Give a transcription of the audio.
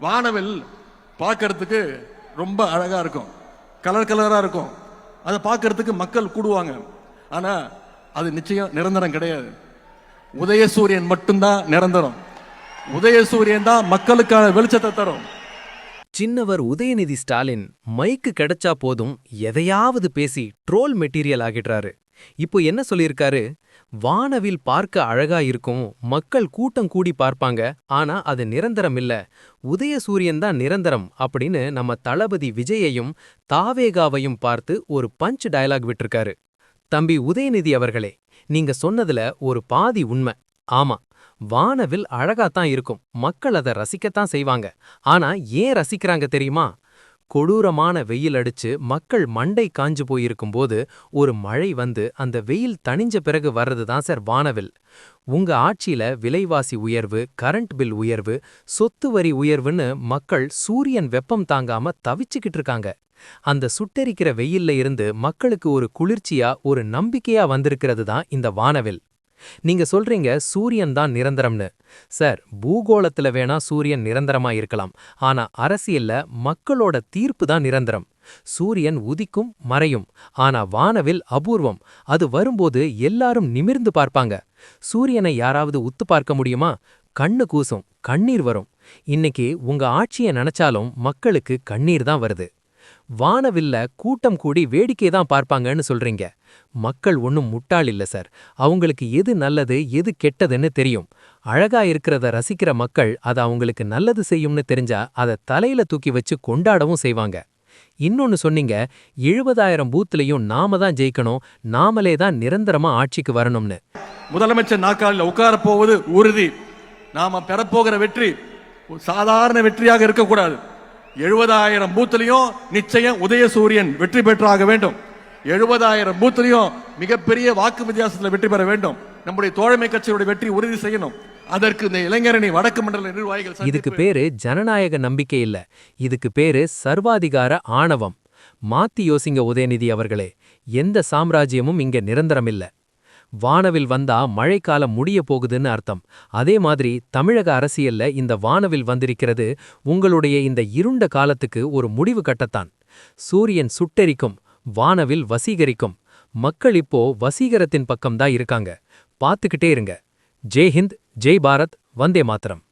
வானவில் பார்க்கறதுக்கு ரொம்ப அழகாக இருக்கும். கலர் கலராக இருக்கும். அதை பார்க்கறதுக்கு மக்கள் கூடுவாங்க. ஆனால் அது நிச்சயம் நிரந்தரம் கிடையாது. உதயசூரியன் மட்டும்தான் நிரந்தரம். உதயசூரியன் தான் மக்களுக்கான வெளிச்சத்தை தரும். சின்னவர் உதயநிதி ஸ்டாலின் மைக்கு கிடைச்சா போதும் எதையாவது பேசி ட்ரோல் மெட்டீரியல் ஆகிடுறாரு. இப்போ என்ன சொல்லியிருக்காரு? வானவில் பார்க்க அழகா இருக்கும் மக்கள் கூட்டம் கூடி பார்ப்பாங்க ஆனா அது நிரந்தரம் இல்ல. உதயசூரியன் தான் நிரந்தரம் அப்படின்னு நம்ம தளபதி விஜயையும் தாவேகாவையும் பார்த்து ஒரு பஞ்ச் டயலாக் விட்டிருக்காரு. தம்பி உதயநிதி அவர்களே நீங்க சொன்னதுல ஒரு பாதி உண்மை. ஆமா வானவில் அழகாத்தான் இருக்கும் மக்கள் அதை ரசிக்கத்தான் செய்வாங்க. ஆனா ஏன் ரசிக்கிறாங்க தெரியுமா? கொடூரமான வெயில் அடிச்சு மக்கள் மண்டை காஞ்சு போயிருக்கும்போது ஒரு மழை வந்து அந்த வெயில் தணிஞ்ச பிறகு வர்றதுதான் சார் வானவில். உங்க ஆட்சியில விலைவாசி உயர்வு கரண்ட் பில் உயர்வு சொத்து வரி உயர்வுன்னு மக்கள் சூரியன் வெப்பம் தாங்காம தவிச்சுக்கிட்டு இருக்காங்க. அந்த சுட்டெரிக்கிற வெயில்ல இருந்து மக்களுக்கு ஒரு குளிர்ச்சியா ஒரு நம்பிக்கையா வந்திருக்கிறது தான் இந்த வானவில். நீங்க சொல்றீங்க சூரியன் தான் நிரந்தரம்னு. சார் பூகோளத்துல வேணா சூரியன் நிரந்தரமா இருக்கலாம். ஆனா அரசியல்ல மக்களோட தீர்ப்பு தான் நிரந்தரம். சூரியன் உதிக்கும் மறையும். ஆனா வானவில் அபூர்வம். அது வரும்போது எல்லாரும் நிமிர்ந்து பார்ப்பாங்க. சூரியனை யாராவது உத்து பார்க்க முடியுமா? கண்ணு கூசும் கண்ணீர் வரும். இன்னைக்கு உங்க ஆட்சியை நினைச்சாலும் மக்களுக்கு கண்ணீர் தான் வருது. வானவில்ல கூட்டம் கூடி வேடிக்கை தான் பார்ப்பாங்கன்னு சொல்றீங்க. மக்கள் ஒன்னும் முட்டாள் இல்ல சார். அவங்களுக்கு எது நல்லது எது கெட்டதுன்னு தெரியும். அழகா இருக்கிறத ரசிக்கிற மக்கள் அது அவங்களுக்கு நல்லது செய்யும்னு தெரிஞ்சா அதை தலையில தூக்கி வச்சு கொண்டாடவும் செய்வாங்க. இன்னொன்னு சொன்னீங்க எழுபதாயிரம் பூத்துலையும் நாம தான் ஜெயிக்கணும் நாமளே தான் நிரந்தரமா ஆட்சிக்கு வரணும்னு. முதலமைச்சர் நாக்காலில் உட்கார போவது உறுதி. நாம பெறப்போகிற வெற்றி சாதாரண வெற்றியாக இருக்கக்கூடாது. எழுபதாயிரம் பூத்துலையும் நிச்சயம் உதயசூரியன் வெற்றி பெற்றாக வேண்டும். எழுபதாயிரம் பூத்துலையும் மிகப்பெரிய வாக்கு வித்தியாசத்தில் வெற்றி பெற வேண்டும். நம்முடைய தோழமை கட்சியுடைய வெற்றி உறுதி செய்யணும். அதற்கு இந்த இளைஞரணி வடக்கு மண்டல நிர்வாகிகள் இதுக்கு பேரு ஜனநாயக நம்பிக்கை இல்ல. இதுக்கு பேரு சர்வாதிகார ஆணவம். மாத்தி யோசிங்க உதயநிதி அவர்களே. எந்த சாம்ராஜ்யமும் இங்க நிரந்தரம் இல்லை வானவில் வந்தா மழைக்காலம் முடிய போகுதுன்னு அர்த்தம். அதே மாதிரி தமிழக அரசியல்ல இந்த வானவில் வந்திருக்கிறது உங்களுடைய இந்த இருண்ட காலத்துக்கு ஒரு முடிவு கட்டத்தான். சூரியன் சுட்டெரிக்கும் வானவில் வசீகரிக்கும். மக்கள் இப்போ வசீகரத்தின் பக்கம்தான் இருக்காங்க. பார்த்துக்கிட்டே இருங்க. ஜெய் ஹிந்த் ஜெய் பாரத் வந்தே மாத்தரம்.